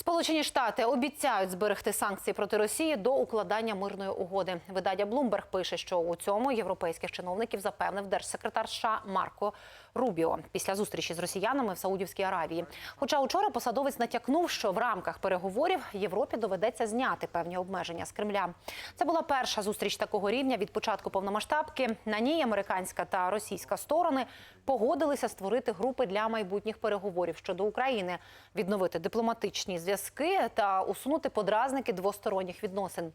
Сполучені Штати обіцяють зберегти санкції проти Росії до укладання мирної угоди. Видання Bloomberg пише, що у цьому європейських чиновників запевнив держсекретар США Марко Рубіо після зустрічі з росіянами в Саудівській Аравії. Хоча учора посадовець натякнув, що в рамках переговорів Європі доведеться зняти певні обмеження з Кремля. Це була перша зустріч такого рівня від початку повномасштабки. На ній американська та російська сторони погодилися створити групи для майбутніх переговорів щодо України, відновити дипломатичні зв'язки та усунути подразники двосторонніх відносин.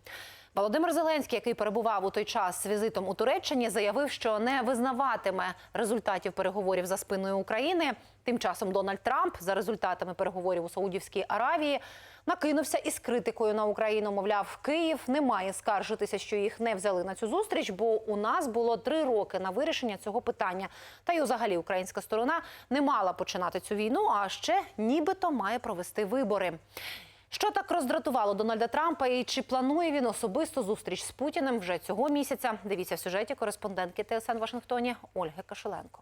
Володимир Зеленський, який перебував у той час з візитом у Туреччині, заявив, що не визнаватиме результатів переговорів за спиною України. Тим часом Дональд Трамп за результатами переговорів у Саудівській Аравії накинувся із критикою на Україну. Мовляв, Київ не має скаржитися, що їх не взяли на цю зустріч, бо у нас було три роки на вирішення цього питання. Та й взагалі українська сторона не мала починати цю війну, а ще нібито має провести вибори. Що так роздратувало Дональда Трампа і чи планує він особисто зустріч з Путіним вже цього місяця? Дивіться в сюжеті кореспондентки ТСН Вашингтоні Ольги Кашеленко.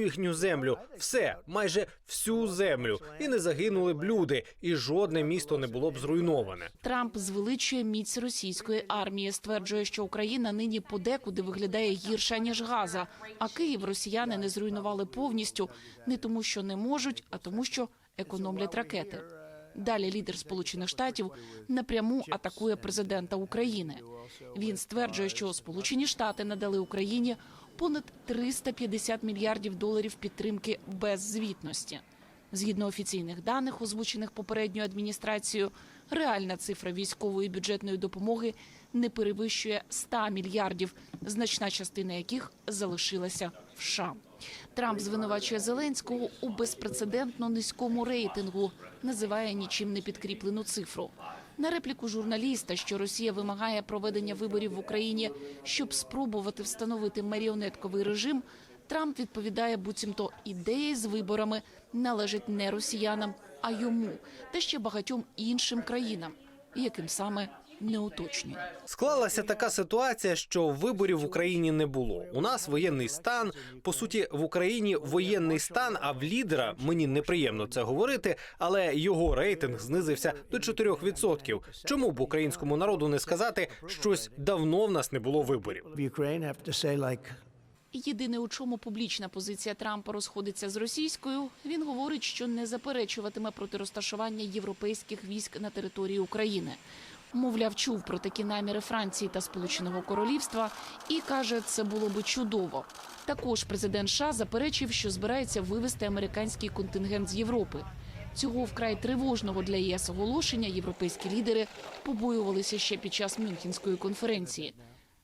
їхню землю. Все, майже всю землю, і не загинули б люди, і жодне місто не було б зруйноване. Трамп звеличує міць російської армії, стверджує, що Україна нині подекуди виглядає гірше ніж Газа. А Київ росіяни не зруйнували повністю не тому, що не можуть, а тому, що економлять ракети. Далі лідер Сполучених Штатів напряму атакує президента України. Він стверджує, що Сполучені Штати надали Україні понад 350 мільярдів доларів підтримки без звітності. Згідно офіційних даних, озвучених попередньою адміністрацією, реальна цифра військової бюджетної допомоги не перевищує 100 мільярдів, значна частина яких залишилася в США. Трамп звинувачує Зеленського у безпрецедентно низькому рейтингу, називає нічим не підкріплену цифру. На репліку журналіста, що Росія вимагає проведення виборів в Україні, щоб спробувати встановити маріонетковий режим, Трамп відповідає, буцімто ідея з виборами належить не росіянам, а йому та ще багатьом іншим країнам, яким саме не уточнює. Склалася така ситуація, що виборів в Україні не було. У нас воєнний стан. По суті, в Україні воєнний стан. А в лідера мені неприємно це говорити, але його рейтинг знизився до 4%. Чому б українському народу не сказати щось давно в нас не було виборів? Єдине, у чому публічна позиція Трампа розходиться з російською, він говорить, що не заперечуватиме проти розташування європейських військ на території України. Мовляв, чув про такі наміри Франції та Сполученого Королівства і каже, це було би чудово. Також президент США заперечив, що збирається вивести американський контингент з Європи. Цього вкрай тривожного для ЄС оголошення європейські лідери побоювалися ще під час Мюнхенської конференції.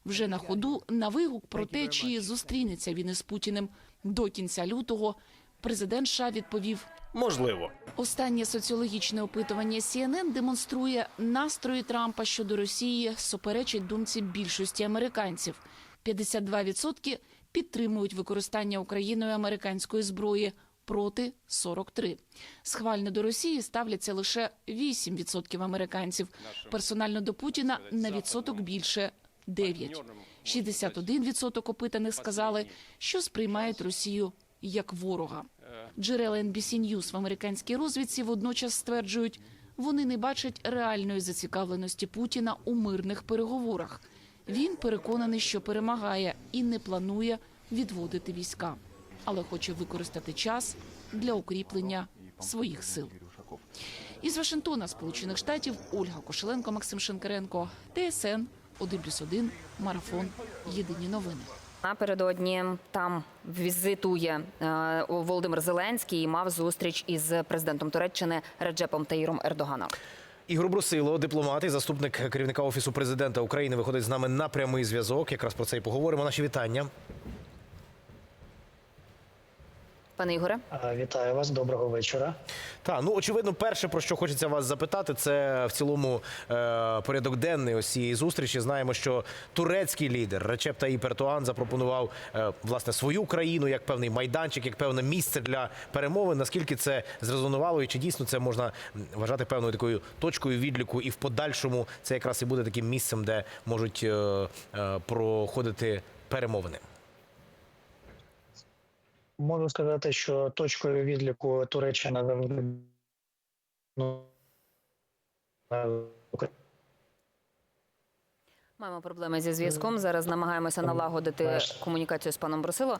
Вже на ходу на вигук про те, чи зустрінеться він із Путіним до кінця лютого, президент США відповів: Можливо. Останнє соціологічне опитування CNN демонструє настрої Трампа щодо Росії суперечить думці більшості американців. 52% підтримують використання Україною американської зброї проти 43. Схвально до Росії ставляться лише 8% американців. Персонально до Путіна на відсоток більше 9. 61% опитаних сказали, що сприймають Росію як ворога. Джерела NBC News в американській розвідці водночас стверджують, вони не бачать реальної зацікавленості Путіна у мирних переговорах. Він переконаний, що перемагає і не планує відводити війська, але хоче використати час для укріплення своїх сил. Із Вашингтона, Сполучених Штатів, Ольга Кошеленко, Максим Шинкаренко, ТСН 1+,1, Марафон. Єдині новини. Напередодні там візитує е, Володимир Зеленський і мав зустріч із президентом Туреччини Реджепом Таїром Ердоганом. Ігор Брусило, дипломат і заступник керівника офісу президента України, виходить з нами на прямий зв'язок. Якраз про це і поговоримо. Наші вітання. Пане Ігоре, Вітаю вас, доброго вечора. Та ну очевидно, перше про що хочеться вас запитати, це в цілому е, порядок денний ось цієї зустрічі. Знаємо, що турецький лідер Речеп Таїп Ердоган запропонував е, власне свою країну як певний майданчик, як певне місце для перемови. Наскільки це зрезонувало, і чи дійсно це можна вважати певною такою точкою відліку, і в подальшому це якраз і буде таким місцем, де можуть е, е, проходити перемовини. Можу сказати, що точкою відліку Туреччина завжди маємо проблеми зі зв'язком. Зараз намагаємося налагодити комунікацію з паном Брусило.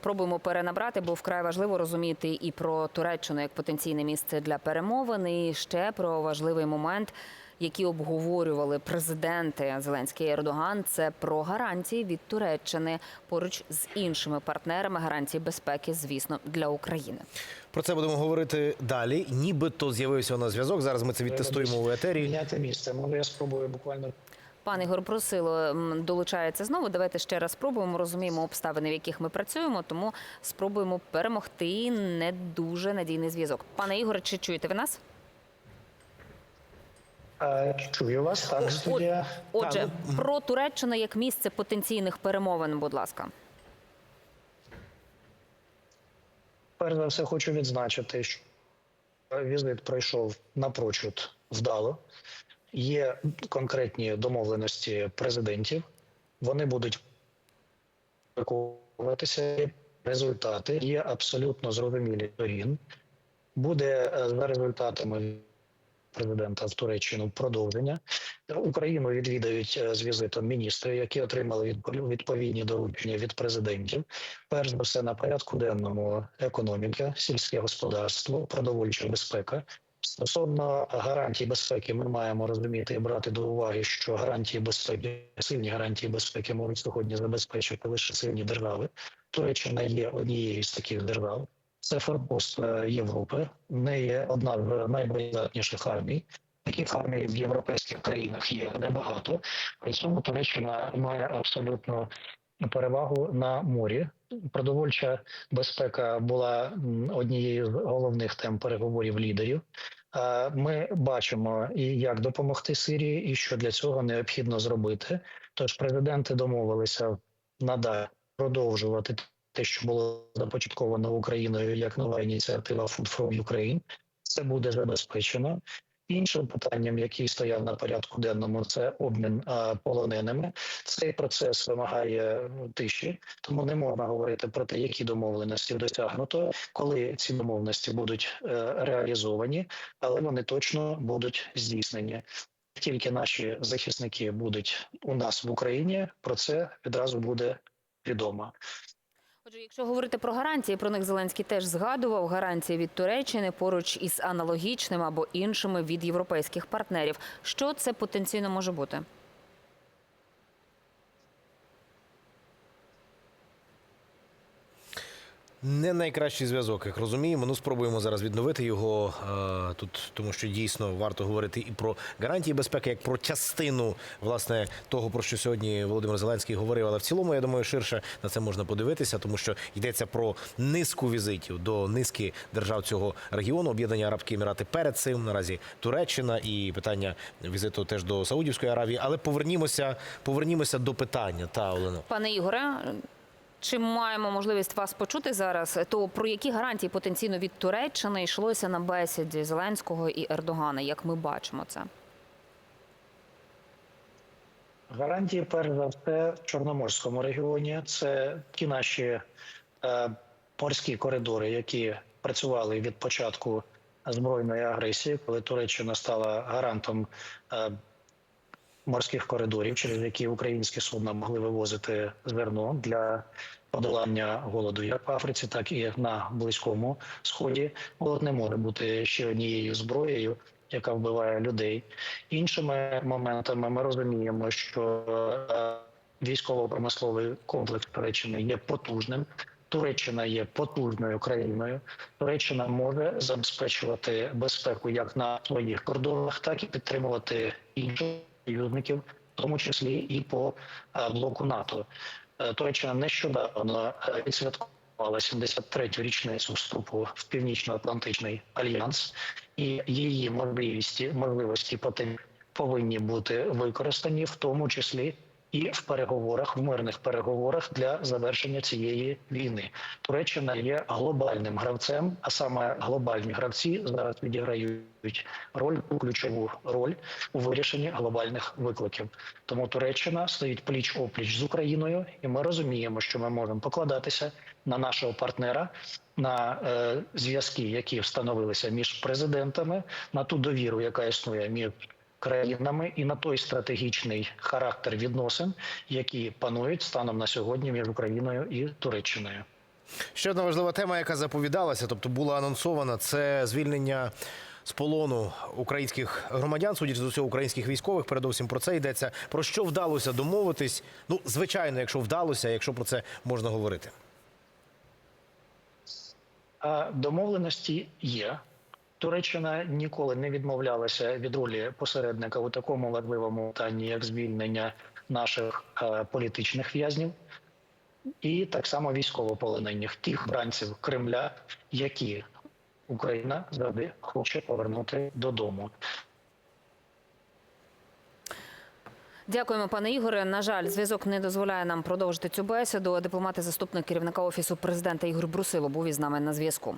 пробуємо перенабрати, бо вкрай важливо розуміти і про Туреччину як потенційне місце для перемовин, і ще про важливий момент, який обговорювали президенти Зеленський і Ердоган. Це про гарантії від Туреччини поруч з іншими партнерами гарантії безпеки, звісно, для України. Про це будемо говорити далі. Нібито з'явився у нас зв'язок. Зараз ми це відтестуємо в етері. Міняти місце. Може, я спробую буквально Пан Ігор Просило долучається знову. Давайте ще раз спробуємо. Розуміємо обставини, в яких ми працюємо, тому спробуємо перемогти не дуже надійний зв'язок. Пане Ігоре, чи чуєте ви нас? Чую вас. Так, студія. Отже, про Туреччину як місце потенційних перемовин, будь ласка. Перш за все, хочу відзначити, що візит пройшов напрочуд вдало. Є конкретні домовленості президентів. Вони будуть виконуватися. Результати є абсолютно зрозумілі сторін. Буде е, за результатами президента в Туреччину продовження. Україну відвідають е, з візитом міністри, які отримали відпо- відповідні доручення від президентів. Перш за все на порядку денному економіка, сільське господарство, продовольча безпека. Стосовно гарантій безпеки, ми маємо розуміти і брати до уваги, що гарантії безпеки, сильні гарантії безпеки можуть сьогодні забезпечити лише сильні держави. Туреччина є однією з таких держав. Це форпост е, Європи, в неї одна з найбоєздатніших армій. Таких армій в європейських країнах є небагато. При цьому Туреччина має абсолютно перевагу на морі. Продовольча безпека була однією з головних тем переговорів лідерів. Е, Ми бачимо і як допомогти Сирії, і що для цього необхідно зробити. Тож президенти домовилися надалі продовжувати те, що було започатковано Україною як нова ініціатива Food from Ukraine. Це буде забезпечено. Іншим питанням, який стояв на порядку денному, це обмін а, полоненими. Цей процес вимагає ну, тиші, тому не можна говорити про те, які домовленості досягнуто, коли ці домовленості будуть е, реалізовані, але вони точно будуть здійснені. Тільки наші захисники будуть у нас в Україні, про це відразу буде відомо. Отже, якщо говорити про гарантії, про них Зеленський теж згадував гарантії від Туреччини поруч із аналогічними або іншими від європейських партнерів. Що це потенційно може бути? Не найкращий зв'язок, як розуміємо. Ну спробуємо зараз відновити його е, тут, тому що дійсно варто говорити і про гарантії безпеки, як про частину власне того, про що сьогодні Володимир Зеленський говорив. Але в цілому, я думаю, ширше на це можна подивитися, тому що йдеться про низку візитів до низки держав цього регіону. Об'єднані Арабські Емірати перед цим наразі Туреччина і питання візиту теж до Саудівської Аравії. Але повернімося, повернімося до питання та Олено. Пане Ігоре, чи маємо можливість вас почути зараз? То про які гарантії потенційно від Туреччини йшлося на бесіді Зеленського і Ердогана, як ми бачимо це? Гарантії, перш за все, в Чорноморському регіоні це ті наші е, морські коридори, які працювали від початку збройної агресії, коли Туреччина стала гарантом е, морських коридорів, через які українські судна могли вивозити зерно для подолання голоду як в Африці, так і на Близькому Сході. Голод не може бути ще однією зброєю, яка вбиває людей. Іншими моментами ми розуміємо, що е, військово-промисловий комплекс Туреччини є потужним. Туреччина є потужною країною. Туреччина може забезпечувати безпеку як на своїх кордонах, так і підтримувати інших союзників, в тому числі і по е, блоку НАТО. Е, Туреччина нещодавно е, відсвяткувала 73-ю річницю вступу в Північно-Атлантичний альянс, і її можливості, можливості потім повинні бути використані, в тому числі і в переговорах, в мирних переговорах для завершення цієї війни. Туреччина є глобальним гравцем, а саме глобальні гравці зараз відіграють роль ключову роль у вирішенні глобальних викликів. Тому Туреччина стоїть пліч опліч з Україною, і ми розуміємо, що ми можемо покладатися на нашого партнера. На е, зв'язки, які встановилися між президентами, на ту довіру, яка існує між країнами, і на той стратегічний характер відносин, які панують станом на сьогодні між Україною і Туреччиною. Ще одна важлива тема, яка заповідалася, тобто була анонсована, це звільнення з полону українських громадян, судячи з усього українських військових. Передовсім про це йдеться. Про що вдалося домовитись? Ну, звичайно, якщо вдалося, якщо про це можна говорити. Домовленості є. Туреччина ніколи не відмовлялася від ролі посередника у такому важливому питанні, як звільнення наших е, політичних в'язнів, і так само військовополонених тих бранців Кремля, які Україна завжди хоче повернути додому. Дякуємо, пане Ігоре. На жаль, зв'язок не дозволяє нам продовжити цю бесіду. Дипломат і заступник керівника офісу президента Ігор Брусило був із нами на зв'язку.